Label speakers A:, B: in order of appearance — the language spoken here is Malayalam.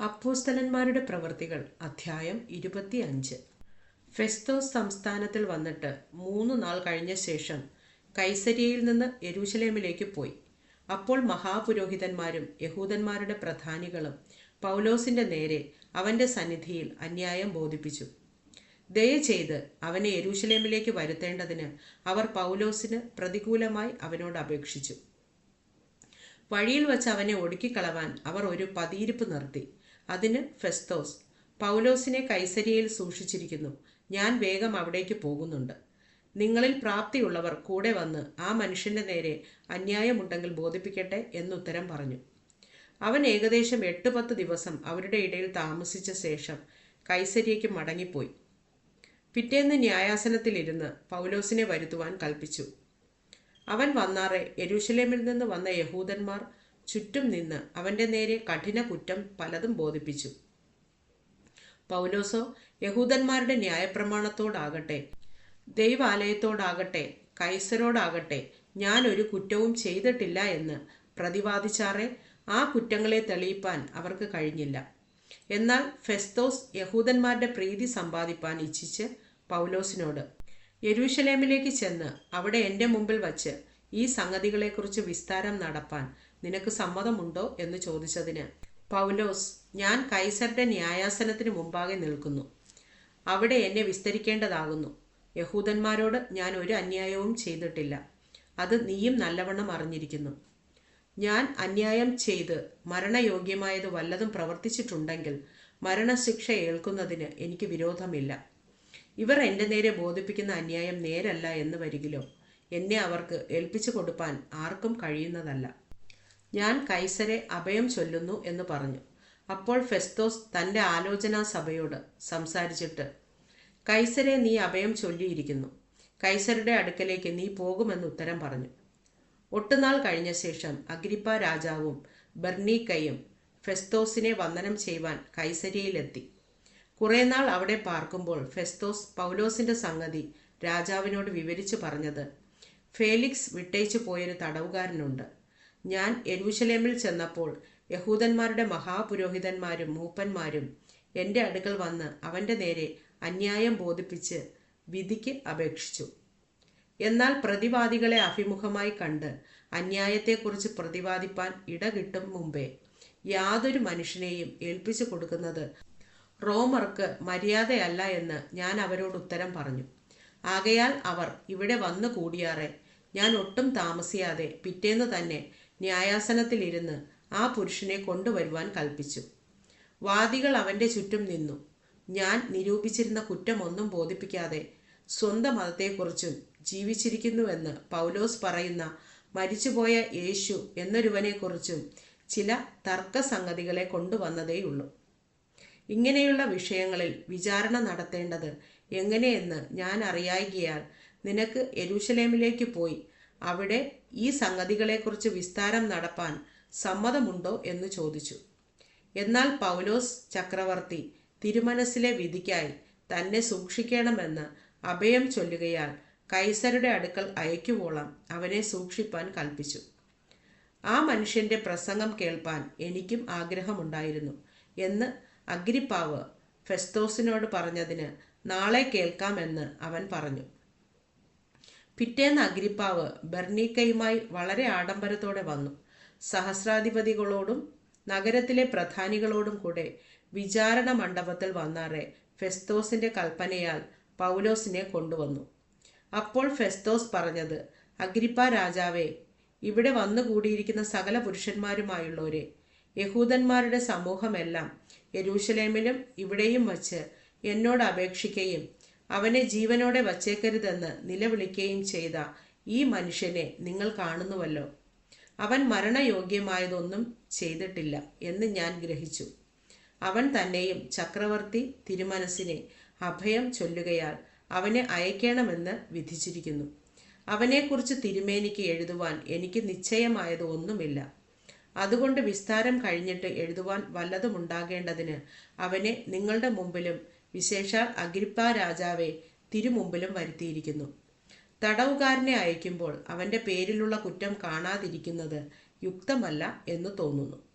A: അപ്പോസ്തലന്മാരുടെ പ്രവൃത്തികൾ അധ്യായം ഇരുപത്തി അഞ്ച് ഫെസ്തോസ് സംസ്ഥാനത്തിൽ വന്നിട്ട് മൂന്ന് നാൾ കഴിഞ്ഞ ശേഷം കൈസരിയയിൽ നിന്ന് യെരൂശലേമിലേക്ക് പോയി. അപ്പോൾ മഹാപുരോഹിതന്മാരും യഹൂദന്മാരുടെ പ്രധാനികളും പൗലോസിന്റെ നേരെ അവന്റെ സന്നിധിയിൽ അന്യായം ബോധിപ്പിച്ചു. ദയചെയ്ത് അവനെ യെരൂശലേമിലേക്ക് വരുത്തേണ്ടതിന് അവർ പൗലോസിന് പ്രതികൂലമായി അവനോട് അപേക്ഷിച്ചു. വഴിയിൽ വച്ച് അവനെ ഒടുക്കിക്കളവാൻ അവർ ഒരു പതിയിരിപ്പ് നിർത്തി. അതിന് ഫെസ്തോസ് പൗലോസിനെ കൈസരിയയിൽ സൂക്ഷിച്ചിരിക്കുന്നു. ഞാൻ വേഗം അവിടേക്ക് പോകുന്നുണ്ട്. നിങ്ങളിൽ പ്രാപ്തിയുള്ളവർ കൂടെ വന്ന് ആ മനുഷ്യന്റെ നേരെ അന്യായമുണ്ടെങ്കിൽ ബോധിപ്പിക്കട്ടെ എന്നുത്തരം പറഞ്ഞു. അവൻ ഏകദേശം എട്ട് പത്ത് ദിവസം അവരുടെ ഇടയിൽ താമസിച്ച ശേഷം കൈസരിയയ്ക്ക് മടങ്ങിപ്പോയി. പിറ്റേന്ന് ന്യായാസനത്തിലിരുന്ന് പൗലോസിനെ വരുത്തുവാൻ കൽപ്പിച്ചു. അവൻ വന്നാറെ യെരൂശലേമിൽ നിന്ന് വന്ന യഹൂദന്മാർ ചുറ്റും നിന്ന് അവന്റെ നേരെ കഠിന കുറ്റം പലതും ബോധിപ്പിച്ചു. പൗലോസോ യഹൂദന്മാരുടെ ന്യായപ്രമാണത്തോടാകട്ടെ ദൈവാലയത്തോടാകട്ടെ കൈസരോടാകട്ടെ ഞാൻ ഒരു കുറ്റവും ചെയ്തിട്ടില്ല എന്ന് പ്രതിവാദിച്ചാറെ ആ കുറ്റങ്ങളെ തെളിയിപ്പാൻ അവർക്ക് കഴിഞ്ഞില്ല. എന്നാൽ ഫെസ്തോസ് യഹൂദന്മാരുടെ പ്രീതി സമ്പാദിപ്പാൻ ഇച്ഛിച്ച് പൗലോസിനോട് യെരൂശലേമിലേക്ക് ചെന്ന് അവിടെ എന്റെ മുമ്പിൽ വച്ച് ഈ സംഗതികളെക്കുറിച്ച് വിസ്താരം നടപ്പാൻ നിനക്ക് സമ്മതമുണ്ടോ എന്ന് ചോദിച്ചതിന് പൗലോസ് ഞാൻ കൈസരുടെ ന്യായാസനത്തിന് മുമ്പാകെ നിൽക്കുന്നു. അവിടെ എന്നെ വിസ്തരിക്കേണ്ടതാകുന്നു. യഹൂദന്മാരോട് ഞാൻ ഒരു അന്യായവും ചെയ്തിട്ടില്ല. അത് നീയും നല്ലവണ്ണം അറിഞ്ഞിരിക്കുന്നു. ഞാൻ അന്യായം ചെയ്ത് മരണയോഗ്യമായത് വല്ലതും പ്രവർത്തിച്ചിട്ടുണ്ടെങ്കിൽ മരണശിക്ഷ ഏൽക്കുന്നതിന് എനിക്ക് വിരോധമില്ല. ഇവർ എന്റെ നേരെ ബോധിപ്പിക്കുന്ന അന്യായം നേരല്ല എന്ന് വരികിലോ? എന്നെ അവർക്ക് ഏൽപ്പിച്ചു കൊടുപ്പാൻ ആർക്കും കഴിയുന്നതല്ല. ഞാൻ കൈസരെ അഭയം ചൊല്ലുന്നു എന്ന് പറഞ്ഞു. അപ്പോൾ ഫെസ്തോസ് തന്റെ ആലോചനാ സഭയോട് സംസാരിച്ചിട്ട് കൈസരെ നീ അഭയം ചൊല്ലിയിരിക്കുന്നു. കൈസരുടെ അടുക്കലേക്ക് നീ പോകുമെന്ന് ഉത്തരം പറഞ്ഞു. ഒട്ടുനാൾ കഴിഞ്ഞ ശേഷം അഗ്രിപ്പ രാജാവും ബെർണീക്കയും ഫെസ്തോസിനെ വന്ദനം ചെയ്യുവാൻ കൈസരിയിലെത്തി കുറേ നാൾ അവിടെ പാർക്കുമ്പോൾ ഫെസ്തോസ് പൗലോസിന്റെ സംഗതി രാജാവിനോട് വിവരിച്ചു പറഞ്ഞത് ഫേലിക്സ് വിട്ടേച്ചു പോയൊരു തടവുകാരനുണ്ട്. ഞാൻ എരുഷലേമിൽ ചെന്നപ്പോൾ യഹൂദന്മാരുടെ മഹാപുരോഹിതന്മാരും മൂപ്പന്മാരും എന്റെ അടുക്കൽ വന്ന് അവന്റെ നേരെ അന്യായം ബോധിപ്പിച്ച് വിധിക്ക് അപേക്ഷിച്ചു. എന്നാൽ പ്രതിവാദികളെ അഭിമുഖമായി കണ്ട് അന്യായത്തെക്കുറിച്ച് പ്രതിവാദിപ്പാൻ ഇടകിട്ടും മുമ്പേ യാതൊരു മനുഷ്യനെയും ഏൽപ്പിച്ചു കൊടുക്കുന്നത് റോമർക്ക് മര്യാദയല്ല എന്ന് ഞാൻ അവരോട് ഉത്തരം പറഞ്ഞു. ആകയാൽ അവർ ഇവിടെ വന്നു കൂടിയാറെ ഞാൻ ഒട്ടും താമസിയാതെ പിറ്റേന്ന് തന്നെ ന്യായാസനത്തിലിരുന്ന് ആ പുരുഷനെ കൊണ്ടുവരുവാൻ കൽപ്പിച്ചു. വാദികൾ അവന്റെ ചുറ്റും നിന്നു. ഞാൻ നിരൂപിച്ചിരുന്ന കുറ്റമൊന്നും ബോധിപ്പിക്കാതെ സ്വന്തം മതത്തെക്കുറിച്ചും ജീവിച്ചിരിക്കുന്നുവെന്ന് പൗലോസ് പറയുന്ന മരിച്ചുപോയ യേശു എന്നൊരുവനെക്കുറിച്ചും ചില തർക്കസംഗതികളെ കൊണ്ടുവന്നതേയുള്ളൂ. ഇങ്ങനെയുള്ള വിഷയങ്ങളിൽ വിചാരണ നടത്തേണ്ടത് എങ്ങനെയെന്ന് ഞാൻ അറിയായികയാൽ നിനക്ക് എരുശലേമിലേക്ക് പോയി അവിടെ ഈ സംഗതികളെക്കുറിച്ച് വിസ്താരം നടപ്പാൻ സമ്മതമുണ്ടോ എന്ന് ചോദിച്ചു. എന്നാൽ പൗലോസ് ചക്രവർത്തി തിരുമനസ്സിലെ വിധിക്കായി തന്നെ സൂക്ഷിക്കണമെന്ന് അഭയം ചൊല്ലുകയാൽ കൈസരുടെ അടുക്കൽ അയക്കുവോളം അവനെ സൂക്ഷിപ്പാൻ കൽപ്പിച്ചു. ആ മനുഷ്യന്റെ പ്രസംഗം കേൾപ്പാൻ എനിക്കും ആഗ്രഹമുണ്ടായിരുന്നു എന്ന് അഗ്രിപ്പാവ് ഫെസ്തോസിനോട് പറഞ്ഞതിന് നാളെ കേൾക്കാമെന്ന് അവൻ പറഞ്ഞു. പിറ്റേന്ന് അഗ്രിപ്പാവ് ബർണീക്കയുമായി വളരെ ആഡംബരത്തോടെ വന്നു. സഹസ്രാധിപതികളോടും നഗരത്തിലെ പ്രധാനികളോടും കൂടെ വിചാരണ മണ്ഡപത്തിൽ വന്നാറെ ഫെസ്തോസിന്റെ കൽപ്പനയാൽ പൗലോസിനെ കൊണ്ടുവന്നു. അപ്പോൾ ഫെസ്തോസ് പറഞ്ഞത് അഗ്രിപ്പ രാജാവേ ഇവിടെ വന്നുകൂടിയിരിക്കുന്ന സകല പുരുഷന്മാരുമായുള്ളവരെ യഹൂദന്മാരുടെ സമൂഹമെല്ലാം യരൂശലേമിലും ഇവിടെയും വച്ച് എന്നോട് അപേക്ഷിക്കുകയും അവനെ ജീവനോടെ വച്ചേക്കരുതെന്ന് നിലവിളിക്കുകയും ചെയ്ത ഈ മനുഷ്യനെ നിങ്ങൾ കാണുന്നുവല്ലോ. അവൻ മരണയോഗ്യമായതൊന്നും ചെയ്തിട്ടില്ല എന്ന് ഞാൻ ഗ്രഹിച്ചു. അവൻ തന്നെയും ചക്രവർത്തി തിരുമനസിനെ അഭയം ചൊല്ലുകയാൽ അവനെ അയക്കണമെന്ന് വിധിച്ചിരിക്കുന്നു. അവനെക്കുറിച്ച് തിരുമേനിക്ക് എഴുതുവാൻ എനിക്ക് നിശ്ചയമായത് ഒന്നുമില്ല. അതുകൊണ്ട് വിസ്താരം കഴിഞ്ഞിട്ട് എഴുതുവാൻ വല്ലതുമുണ്ടാകേണ്ടതിന് അവനെ നിങ്ങളുടെ മുമ്പിലും വിശേഷാൽ അഗ്രിപ്പ രാജാവെ തിരുമുമ്പിലും വരുത്തിയിരിക്കുന്നു. തടവുകാരനെ അയക്കുമ്പോൾ അവന്റെ പേരിലുള്ള കുറ്റം കാണാതിരിക്കുന്നത് യുക്തമല്ല എന്ന് തോന്നുന്നു.